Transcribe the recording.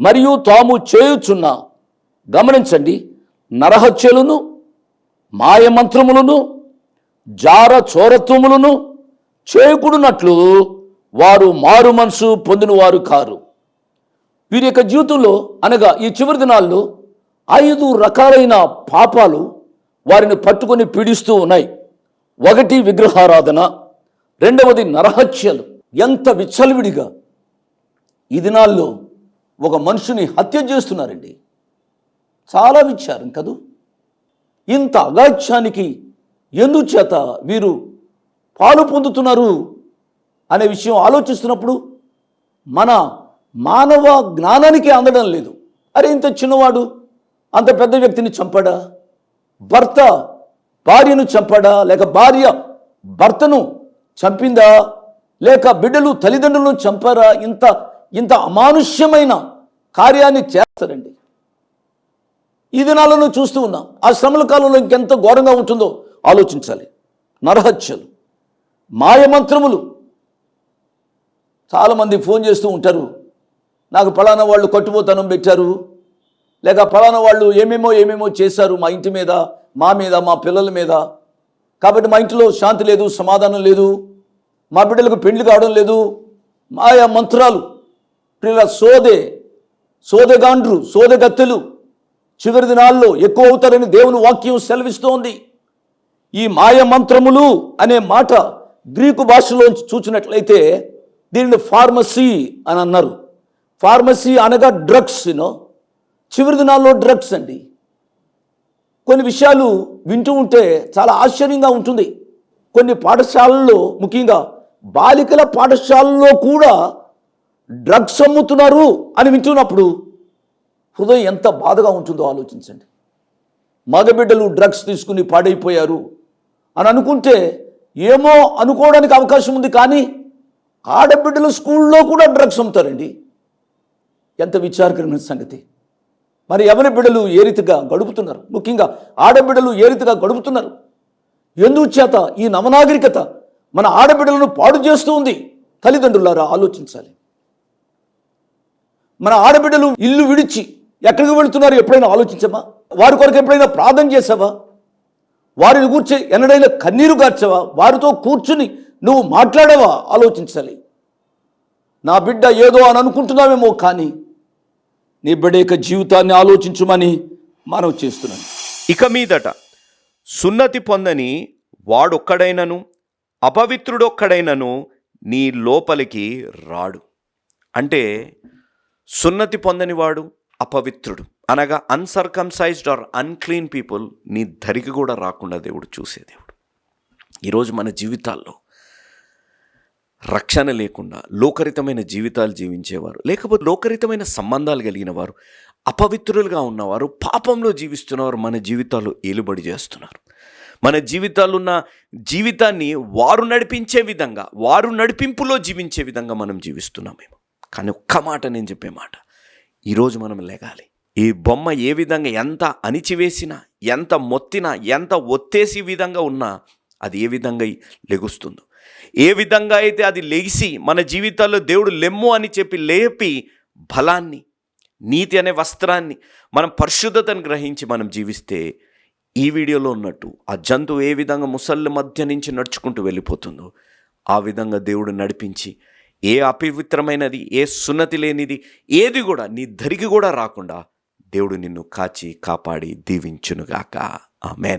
మరియు తాము చేయుచున్న గమనించండి నరహత్యలను మాయమంత్రములను జార చోరత్వములను చేయకుడునట్లు వారు మారు మనసు పొందినవారు కారు. వీరి యొక్క జీవితంలో అనగా ఈ చివరి దినాల్లో ఐదు రకాలైన పాపాలు వారిని పట్టుకొని పీడిస్తూ ఉన్నాయి. ఒకటి విగ్రహారాధన రెండవది నరహత్యలు. ఎంత విచ్చలవిడిగా ఈ దినాల్లో ఒక మనుషుని హత్య చేస్తున్నారండి. చాలా విచారం కదూ? ఇంత అగాధ్యానికి ఎందుచేత వీరు పాలు పొందుతున్నారు అనే విషయం ఆలోచిస్తున్నప్పుడు మన మానవ జ్ఞానానికి అందడం లేదు. అరే ఇంత చిన్నవాడు అంత పెద్ద వ్యక్తిని చంపాడా? భర్త భార్యను చంపాడా? లేక భార్య భర్తను చంపిందా? లేక బిడ్డలు తల్లిదండ్రులను చంపారా? ఇంత ఇంత అమానుష్యమైన కార్యాన్ని చేస్తారండి. ఈ దినాలను చూస్తూ ఉన్నాం. ఆ శ్రమల కాలంలో ఇంకెంత ఘోరంగా ఉంటుందో ఆలోచించాలి. నరహత్యలు మాయమంత్రములు. చాలామంది ఫోన్ చేస్తూ ఉంటారు. నాకు పలానా వాళ్ళు కట్టుబోతనం పెట్టారు. లేక పలానా వాళ్ళు ఏమేమో ఏమేమో చేశారు మా ఇంటి మీద మా మీద మా పిల్లల మీద. కాబట్టి మా ఇంట్లో శాంతి లేదు సమాధానం లేదు. మా బిడ్డలకు పెళ్ళి కావడం లేదు. మాయా మంత్రాలు. పిల్లల సోదే సోదెగాండ్రు సోదెగత్తెలు చివరి దినాల్లో ఎక్కువ అవుతారని దేవుని వాక్యం సెలవిస్తోంది. ఈ మాయ మంత్రములు అనే మాట గ్రీకు భాషలో చూచినట్లయితే దీనిని ఫార్మసీ అని అన్నారు. ఫార్మసీ అనగా డ్రగ్స్ యూనో చివరి దినాల్లో డ్రగ్స్ అండి. కొన్ని విషయాలు వింటూ ఉంటే చాలా ఆశ్చర్యంగా ఉంటుంది. కొన్ని పాఠశాలల్లో ముఖ్యంగా బాలికల పాఠశాలల్లో కూడా డ్రగ్స్ అమ్ముతున్నారు అని వింటున్నప్పుడు హృదయం ఎంత బాధగా ఉంటుందో ఆలోచించండి. మగబిడ్డలు డ్రగ్స్ తీసుకుని పాడైపోయారు అని అనుకుంటే ఏమో అనుకోవడానికి అవకాశం ఉంది కానీ ఆడబిడ్డలు స్కూల్లో కూడా డ్రగ్స్ అమ్ముతారండి. ఎంత విచారకరమైన సంగతి. మరి ఎవరి బిడ్డలు ఏ రీతిగా గడుపుతున్నారు? ముఖ్యంగా ఆడబిడ్డలు ఏ రీతిగా గడుపుతున్నారు? ఎందుచేత ఈ నవనాగరికత మన ఆడబిడ్డలను పాడు చేస్తూ ఉంది? తల్లిదండ్రులారా ఆలోచించాలి. మన ఆడబిడ్డలు ఇల్లు విడిచి ఎక్కడికి వెళుతున్నారు ఎప్పుడైనా ఆలోచించమా? వారి కొరకు ఎప్పుడైనా ప్రార్థన చేసావా? వారిని కూర్చి ఎన్నడైనా కన్నీరు గార్చవా? వారితో కూర్చుని నువ్వు మాట్లాడవా? ఆలోచించాలి. నా బిడ్డ ఏదో అని అనుకుంటున్నావేమో కానీ నీ బిడ్డ యొక్క జీవితాన్ని ఆలోచించమని మనం చేస్తున్నాను. ఇక మీదట సున్నతి పొందని వాడొక్కడైనను అపవిత్రుడొక్కడైనను నీ లోపలికి రాడు. అంటే సున్నతి పొందనివాడు అపవిత్రుడు. అనగా అన్సర్కంసైజ్డ్ ఆర్ అన్క్లీన్ పీపుల్ నీ ధరికి కూడా రాకుండా దేవుడు చూసే దేవుడు. ఈరోజు మన జీవితాల్లో రక్షణ లేకుండా లోకరితమైన జీవితాలు జీవించేవారు లేకపోతే లోకరితమైన సంబంధాలు కలిగిన వారు అపవిత్రులుగా ఉన్నవారు పాపంలో జీవిస్తున్నవారు మన జీవితాలు ఏలుబడి చేస్తున్నారు. మన జీవితాలున్న ఉన్న జీవితాన్ని వారు నడిపించే విధంగా వారు నడిపింపులో జీవించే విధంగా మనం జీవిస్తున్నాం మేము కానీ ఒక్క మాట నేను చెప్పే మాట. ఈరోజు మనం లేగాలి. ఈ బొమ్మ ఏ విధంగా ఎంత అణిచివేసినా ఎంత మొత్తినా ఎంత ఒత్తేసి విధంగా ఉన్నా అది ఏ విధంగా లెగుస్తుందో. ఏ విధంగా అయితే అది లెగిసి మన జీవితాల్లో దేవుడు లెమ్ము అని చెప్పి లేపి బలాన్ని నీతి అనే వస్త్రాన్ని మనం పరిశుద్ధతను గ్రహించి మనం జీవిస్తే ఈ వీడియోలో ఉన్నట్టు ఆ జంతువు ఏ విధంగా ముసళ్ళ మధ్య నుంచి నడుచుకుంటూ వెళ్ళిపోతుందో ఆ విధంగా దేవుడు నడిపించి ఏ అపవిత్రమైనది ఏ సున్నతి లేనిది ఏది కూడా నీ ధరికి కూడా రాకుండా దేవుడు నిన్ను కాచి కాపాడి దీవించునుగాక. ఆమెన్.